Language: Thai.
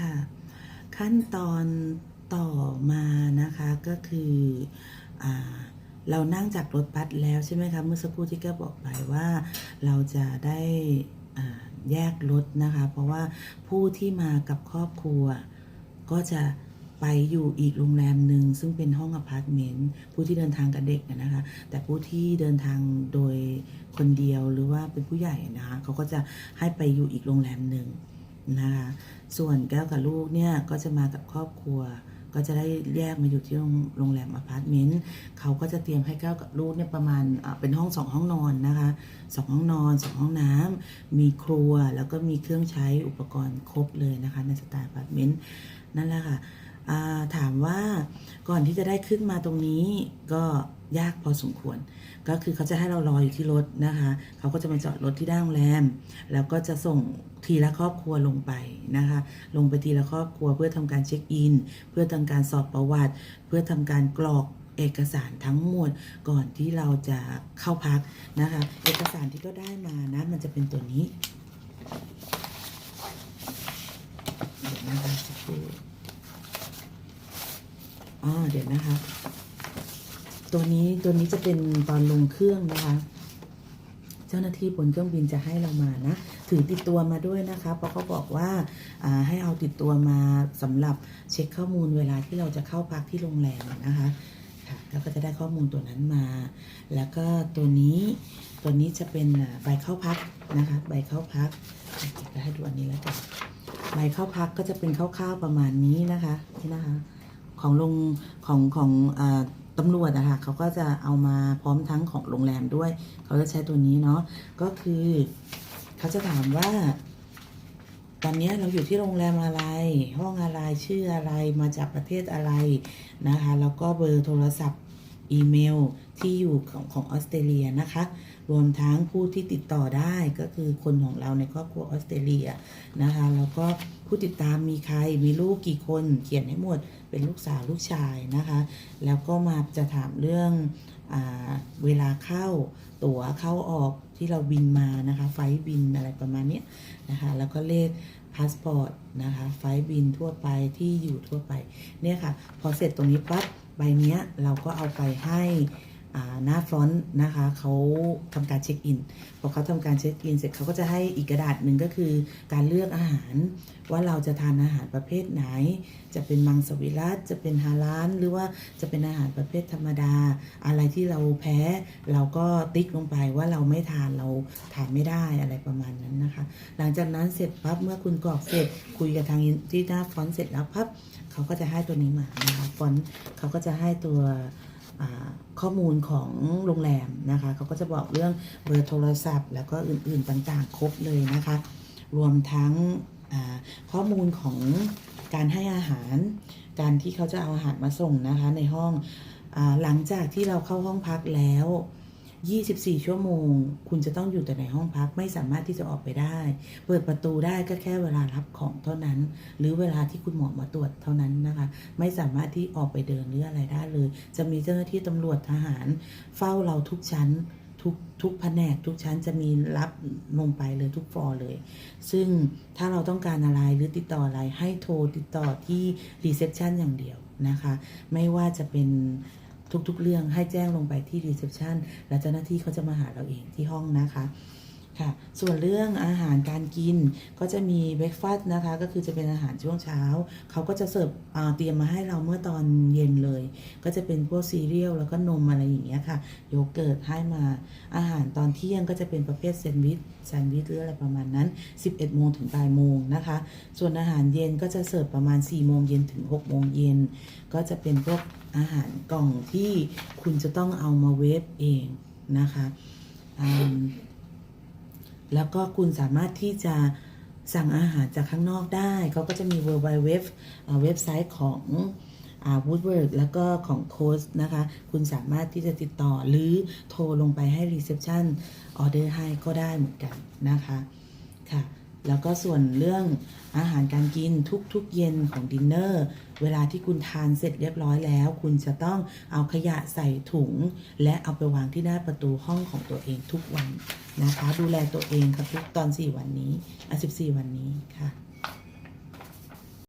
ค่ะ ขั้นตอนต่อมานะคะก็คืออเรานั่งจากรถบัสแล้วใช่ไหมคะเมื่อสักครู่ที่แกบอกไปว่าเราจะได้แยกรถนะคะ เพราะว่าผู้ที่มากับครอบครัว ก็จะไปอยู่อีกโรงแรมหนึ่งซึ่งเป็นห้องอพาร์ตเมนต์ผู้ที่เดินทางกับเด็กนะนะคะ แต่ผู้ที่เดินทางโดยคนเดียวหรือว่าเป็นผู้ใหญ่นะคะเขาก็จะให้ไปอยู่อีกโรงแรมหนึ่ง นะคะส่วนแก้วกับลูกเนี่ยก็จะมากับครอบครัว ก็จะได้แยกมาอยู่ที่โรงโรงแรมอพาร์ตเมนต์เขาก็จะเตรียมให้แก้วกับลูกเนี่ยประมาณเป็นห้องสองห้องนอนนะคะสองห้องนอนสองห้องน้ำมีครัวแล้วก็มีเครื่องใช้อุปกรณ์ครบเลยนะคะในสไตล์อพาร์ตเมนต์นั่นแหละค่ะ ถามว่าก่อนที่จะได้ขึ้นมาตรงนี้ก็ยากพอสมควร ก็คือเขาจะให้เรารออยู่ที่รถนะคะ เขาก็จะมาจอดรถที่หน้าโรงแรม แล้วก็จะส่งทีละครอบครัวลงไปนะคะ ลงไปทีละครอบครัวเพื่อทำการเช็คอิน เพื่อทำการสอบประวัติ เพื่อทำการกรอกเอกสารทั้งหมดก่อนที่เราจะเข้าพักนะคะ เอกสารที่ก็ได้มานะมันจะเป็นตัวนี้ เดี๋ยวนะคะสักครู่ อ๋อเดี๋ยวนะคะ ตัวนี้ตัวนี้จะเป็นตอนลงเครื่องนะคะ เจ้าหน้าที่บนเครื่องบินจะให้เรามานะ ถือติดตัวมาด้วยนะคะ เพราะเขาบอกว่าให้เอาติดตัวมาสำหรับเช็คข้อมูลเวลาที่เราจะเข้าพักที่โรงแรมนะคะค่ะแล้วก็จะได้ข้อมูลตัวนั้นมา แล้วก็ตัวนี้ตัวนี้จะเป็นใบเข้าพักนะคะ ใบเข้าพักจะให้ดูอันนี้แล้วกันใบเข้าพักก็จะเป็นคร่าวๆประมาณนี้นะคะนี่นะคะ ของโรงของของอตำรวจอะค่ะเขาก็จะเอามาพร้อมทั้งของโรงแรมด้วย เขาจะใช้ตัวนี้เนาะก็คือเขาจะถามว่า ตอนนี้เราอยู่ที่โรงแรมอะไร ห้องอะไรชื่ออะไรมาจากประเทศอะไรนะคะ แล้วก็เบอร์โทรศัพท์ อีเมลที่อยู่ของของออสเตรเลียนะคะ รวมทั้งผู้ที่ติดต่อได้ก็คือคนของเราในครอบครัวออสเตรเลียนะคะ แล้วก็ผู้ติดตามมีใครมีลูกกี่คนเขียนให้หมดเป็นลูกสาวลูกชายนะคะ แล้วก็มาจะถามเรื่องอเวลาเข้าตั๋วเข้าออกที่เราบินมานะคะ ไฟบินอะไรประมาณนี้นะคะ แล้วก็เลขพาสปอร์ตนะคะ ไฟบินทั่วไปที่อยู่ทั่วไปเนี่ยค่ะ พอเสร็จตรงนี้ปั๊บ ใบเนี้ยเราก็เอาไปให้ หน้าฟรอนต์นะคะเขาทำการเช็คอินพอเขาทำการเช็คอินเสร็จเขาก็จะให้อีกกระดาษหนึ่งก็คือการเลือกอาหาร ว่าเราจะทานอาหารประเภทไหน จะเป็นมังสวิรัตจะเป็นฮาลาลหรือว่าจะเป็นอาหารประเภทธรรมดา อะไรที่เราแพ้เราก็ติ๊กลงไปว่าเราไม่ทานเราทานไม่ได้อะไรประมาณนั้นนะคะ หลังจากนั้นเสร็จปั๊บเมื่อคุณกรอกเสร็จคุยกับทางที่หน้าฟอนต์เสร็จแล้วปั๊บเขาก็จะให้ตัวนี้มานะคะฟอนต์เขาก็จะให้ตัว ข้อมูลของโรงแรมนะคะเขาก็จะบอกเรื่องเบอร์โทรศัพท์ แล้วก็อื่นๆต่างๆ ครบเลยนะคะ รวมทั้งข้อมูลของการให้อาหาร การที่เขาจะเอาอาหารมาส่งนะคะในห้องอหลังจากที่เราเข้าห้องพักแล้ว 24 ชั่วโมง คุณจะต้องอยู่แต่ในห้องพักไม่สามารถที่จะออกไปได้ เปิดประตูได้ก็แค่เวลารับของเท่านั้น หรือเวลาที่คุณหมอมาตรวจเท่านั้นนะคะ ไม่สามารถที่ออกไปเดินหรืออะไรได้เลย จะมีเจ้าหน้าที่ตำรวจทหาร เฝ้าเราทุกชั้นทุกทุกแผนกทุกชั้นจะมีรับลงไปเลยทุกฟลอร์เลย ซึ่งถ้าเราต้องการอะไรหรือติดต่ออะไรให้โทรติดต่อที่รีเซพชันอย่างเดียวนะคะ ไม่ว่าจะเป็น ทุกๆ เรื่องให้แจ้งลงไปที่รีเซพชันแล้วเจ้าหน้าที่เขาจะมาหาเราเองที่ห้องนะคะ ค่ะ ส่วนเรื่องอาหารการกินก็จะมีเบรกฟาสต์นะคะ ก็คือจะเป็นอาหารช่วงเช้า เขาก็จะเสิร์ฟเตรียมมาให้เราเมื่อตอนเย็นเลย ก็จะเป็นพวกซีเรียลแล้วก็นมอะไรอย่างเงี้ยค่ะโยเกิร์ตให้มาอาหารตอนเที่ยงก็จะเป็นประเภทแซนด์วิชแซนด์วิชหรืออะไรประมาณนั้น 11 โมงถึงบ่ายโมงนะคะ ส่วนอาหารเย็นก็จะเสิร์ฟประมาณ 4 โมงเย็นถึง 6 โมงเย็น ก็จะเป็นพวกอาหารกล่องที่คุณจะต้องเอามาเวฟเองนะคะ แล้วก็คุณสามารถที่จะสั่งอาหารจากข้างนอกได้ เขาก็จะมี w w w เว็บไซต์ของวูดเวิร์ดแล้วก็ของโค้ชนะคะ คุณสามารถที่จะติดต่อหรือโทรลงไปให้รีเซพชันออเดอร์ให้ก็ได้เหมือนกันนะคะ ค่ะ แล้วก็ส่วนเรื่องอาหารการกินทุกๆเย็นของดินเนอร์ เวลาที่คุณทานเสร็จเรียบร้อยแล้ว คุณจะต้องเอาขยะใส่ถุง และเอาไปวางที่หน้าประตูห้องของตัวเองทุกวันนะคะ ดูแลตัวเองครับทุกตอน 4 วันนี้อะ14 วันนี้ค่ะ